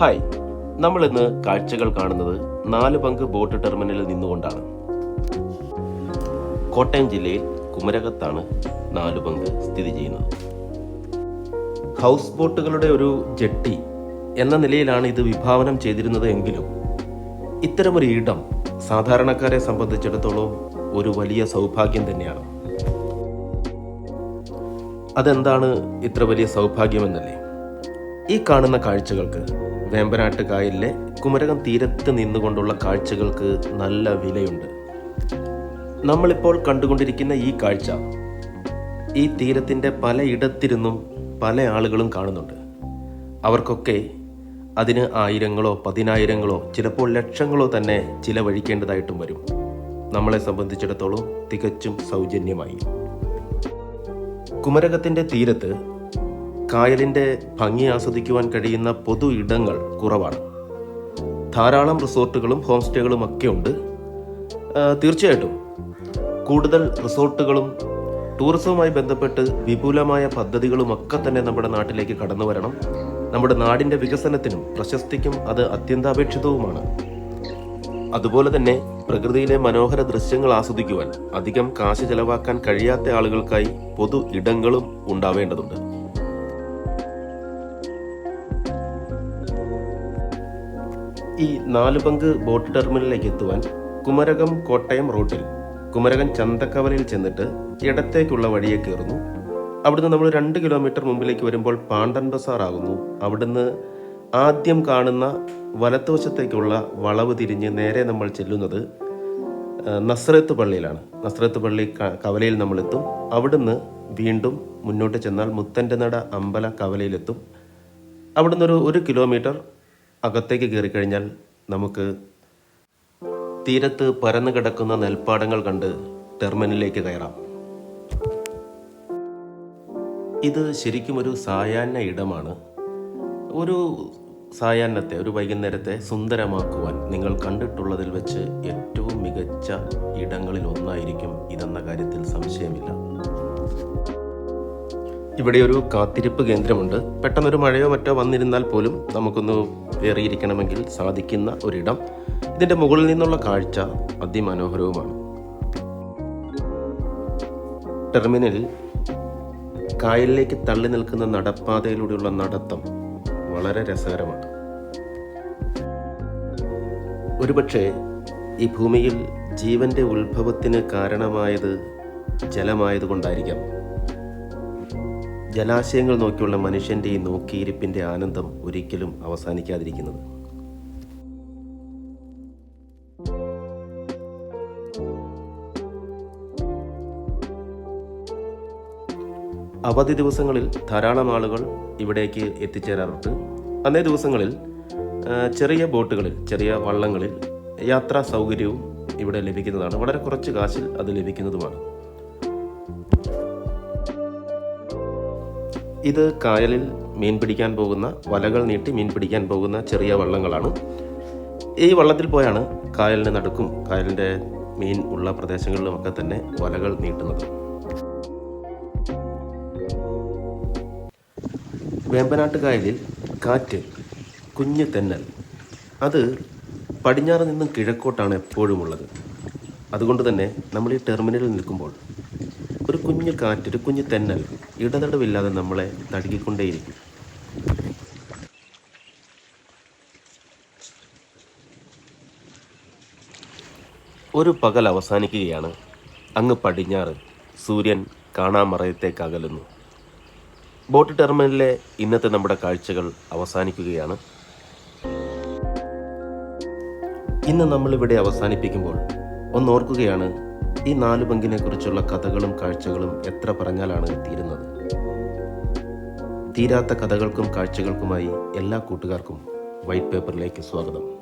Hi. നമ്മൾ ഇന്ന് കാഴ്ചകൾ കാണുന്നത് നാല് പങ്ക് ബോട്ട് ടെർമിനലിൽ നിന്നുകൊണ്ടാണ്. കോട്ടയം ജില്ലയിൽ കുമരകത്താണ് നാല് പങ്ക് സ്ഥിതി ചെയ്യുന്നത്. ഹൗസ് ബോട്ടുകളുടെ ഒരു ജെട്ടി എന്ന നിലയിലാണ് ഇത് വിഭാവനം ചെയ്തിരുന്നത് എങ്കിലും ഇത്തരമൊരു ഇടം സാധാരണക്കാരെ സംബന്ധിച്ചിടത്തോളം ഒരു വലിയ സൗഭാഗ്യം തന്നെയാണ്. അതെന്താണ് ഇത്ര വലിയ സൗഭാഗ്യമെന്നല്ലേ? ഈ കാണുന്ന കാഴ്ചകൾക്ക് വേമ്പനാട്ട് കായലിലെ കുമരകം തീരത്ത് നിന്നുകൊണ്ടുള്ള കാഴ്ചകൾക്ക് നല്ല വിലയുണ്ട്. നമ്മളിപ്പോൾ കണ്ടുകൊണ്ടിരിക്കുന്ന ഈ കാഴ്ച ഈ തീരത്തിന്റെ പലയിടത്തിരുന്നും പല ആളുകളും കാണുന്നുണ്ട്. അവർക്കൊക്കെ അതിന് ആയിരങ്ങളോ പതിനായിരങ്ങളോ ചിലപ്പോൾ ലക്ഷങ്ങളോ തന്നെ ചിലവഴിക്കേണ്ടതായിട്ടും വരും. നമ്മളെ സംബന്ധിച്ചിടത്തോളം തികച്ചും സൗജന്യമായി. കുമരകത്തിന്റെ തീരത്ത് കായലിന്റെ ഭംഗി ആസ്വദിക്കുവാൻ കഴിയുന്ന പൊതു ഇടങ്ങൾ കുറവാണ്. ധാരാളം റിസോർട്ടുകളും ഹോം സ്റ്റേകളും ഒക്കെ ഉണ്ട്. തീർച്ചയായിട്ടും. കൂടുതൽ റിസോർട്ടുകളും ടൂറിസവുമായി ബന്ധപ്പെട്ട് വിപുലമായ പദ്ധതികളും ഒക്കെ തന്നെ നമ്മുടെ നാട്ടിലേക്ക് കടന്നു വരണം. നമ്മുടെ നാടിന്റെ വികസനത്തിനും പ്രശസ്തിക്കും അത് അത്യന്താപേക്ഷിതവുമാണ്. അതുപോലെ തന്നെ പ്രകൃതിയിലെ മനോഹര ദൃശ്യങ്ങൾ ആസ്വദിക്കുവാൻ അധികം കാശ് ചെലവാക്കാൻ കഴിയാത്ത ആളുകൾക്കായി പൊതു ഇടങ്ങളും ഉണ്ടാവേണ്ടതുണ്ട്. ഈ നാലുപങ്ക് ബോട്ട് ടെർമിനലിലേക്ക് എത്തുവാൻ കുമരകം കോട്ടയം റൂട്ടിൽ കുമരകം ചന്തക്കവലയിൽ ചെന്നിട്ട് ഇടത്തേക്കുള്ള വഴിയെ കയറുന്നു. അവിടുന്ന് നമ്മൾ രണ്ട് കിലോമീറ്റർ മുമ്പിലേക്ക് വരുമ്പോൾ പാണ്ടൻ ബസാർ ആകുന്നു. അവിടുന്ന് ആദ്യം കാണുന്ന വലത്തുവശത്തേക്കുള്ള വളവ് തിരിഞ്ഞ് നേരെ നമ്മൾ ചെല്ലുന്നത് നസ്രത്ത് പള്ളിയിലാണ്. നസ്രത്ത് പള്ളി കവലയിൽ നമ്മളെത്തും. അവിടുന്ന് വീണ്ടും മുന്നോട്ട് ചെന്നാൽ മുത്തന്റെ നട അമ്പല കവലയിലെത്തും. അവിടുന്ന് ഒരു ഒരു കിലോമീറ്റർ അകത്തേക്ക് കയറിക്കഴിഞ്ഞാൽ നമുക്ക് തീരത്ത് പരന്നു കിടക്കുന്ന നെൽപ്പാടങ്ങൾ കണ്ട് ടെർമിനലിലേക്ക് കയറാം. ഇത് ശരിക്കും ഒരു സായാഹ്ന ഇടമാണ്. ഒരു സായാഹ്നത്തെ ഒരു വൈകുന്നേരത്തെ സുന്ദരമാക്കുവാൻ നിങ്ങൾ കണ്ടിട്ടുള്ളതിൽ വെച്ച് ഏറ്റവും മികച്ച ഇടങ്ങളിൽ ഒന്നായിരിക്കും ഇതെന്ന കാര്യത്തിൽ സംശയമില്ല. ഇവിടെ ഒരു കാത്തിരിപ്പ് കേന്ദ്രമുണ്ട്. പെട്ടെന്നൊരു മഴയോ മറ്റോ വന്നിരുന്നാൽ പോലും നമുക്കൊന്ന് കയറിയിരിക്കണമെങ്കിൽ സാധിക്കുന്ന ഒരിടം. ഇതിന്റെ മുകളിൽ നിന്നുള്ള കാഴ്ച അതിമനോഹരവുമാണ്. ടെർമിനലിൽ കായലിലേക്ക് തള്ളി നിൽക്കുന്ന നടപ്പാതയിലൂടെയുള്ള നടത്തം വളരെ രസകരമാണ്. ഒരുപക്ഷെ ഈ ഭൂമിയിൽ ജീവന്റെ ഉത്ഭവത്തിന് കാരണമായത് ജലമായതുകൊണ്ടായിരിക്കാം. ജലാശയങ്ങൾ നോക്കിയുള്ള മനുഷ്യന്റെ ഈ നോക്കിയിരിപ്പിന്റെ ആനന്ദം ഒരിക്കലും അവസാനിക്കാതിരിക്കുന്നത്. അവധി ദിവസങ്ങളിൽ ധാരാളം ആളുകൾ ഇവിടേക്ക് എത്തിച്ചേരാറുണ്ട്. അന്നേ ദിവസങ്ങളിൽ ചെറിയ ബോട്ടുകളിൽ ചെറിയ വള്ളങ്ങളിൽ യാത്രാ സൗകര്യവും ഇവിടെ ലഭിക്കുന്നതാണ്. വളരെ കുറച്ച് കാശിൽ അത് ലഭിക്കുന്നതുമാണ്. ഇത് കായലിൽ മീൻ പിടിക്കാൻ പോകുന്ന വലകൾ നീട്ടി മീൻ പിടിക്കാൻ പോകുന്ന ചെറിയ വള്ളങ്ങളാണ്. ഈ വള്ളത്തിൽ പോയാണ് കായലിന് നടുക്കും കായലിന്റെ മീൻ ഉള്ള പ്രദേശങ്ങളിലുമൊക്കെ തന്നെ വലകൾ നീട്ടുന്നത്. വേമ്പനാട്ട് കായലിൽ കാറ്റ് കുഞ്ഞ് തെന്നൽ. അത് പടിഞ്ഞാറ് നിന്നും കിഴക്കോട്ടാണ് എപ്പോഴും ഉള്ളത് അതുകൊണ്ട് തന്നെ നമ്മൾ ഈ ടെർമിനലിൽ നിൽക്കുമ്പോൾ ഒരു കുഞ്ഞ് കാറ്റ് ഒരു കുഞ്ഞ് തെന്നൽ ഇടതടവില്ലാതെ നമ്മളെ തടുക്കിക്കൊണ്ടേയിരിക്കും ഒരു പകൽ അവസാനിക്കുകയാണ്. അങ്ങ് പടിഞ്ഞാറ് സൂര്യൻ കാണാമറയത്തേക്ക് അകലുന്നു. ബോട്ട് ടെർമിനലിലെ ഇന്നത്തെ നമ്മുടെ കാഴ്ചകൾ അവസാനിക്കുകയാണ്. ഇന്ന് നമ്മളിവിടെ അവസാനിപ്പിക്കുമ്പോൾ ഒന്ന് ഓർക്കുകയാണ് ഈ നാല് പങ്കിനെ കുറിച്ചുള്ള കഥകളും കാഴ്ചകളും എത്ര പറഞ്ഞാലാണ് തീരുന്നത്? തീരാത്ത കഥകൾക്കും കാഴ്ചകൾക്കുമായി എല്ലാ കൂട്ടുകാർക്കും വൈറ്റ് പേപ്പറിലേക്ക് സ്വാഗതം.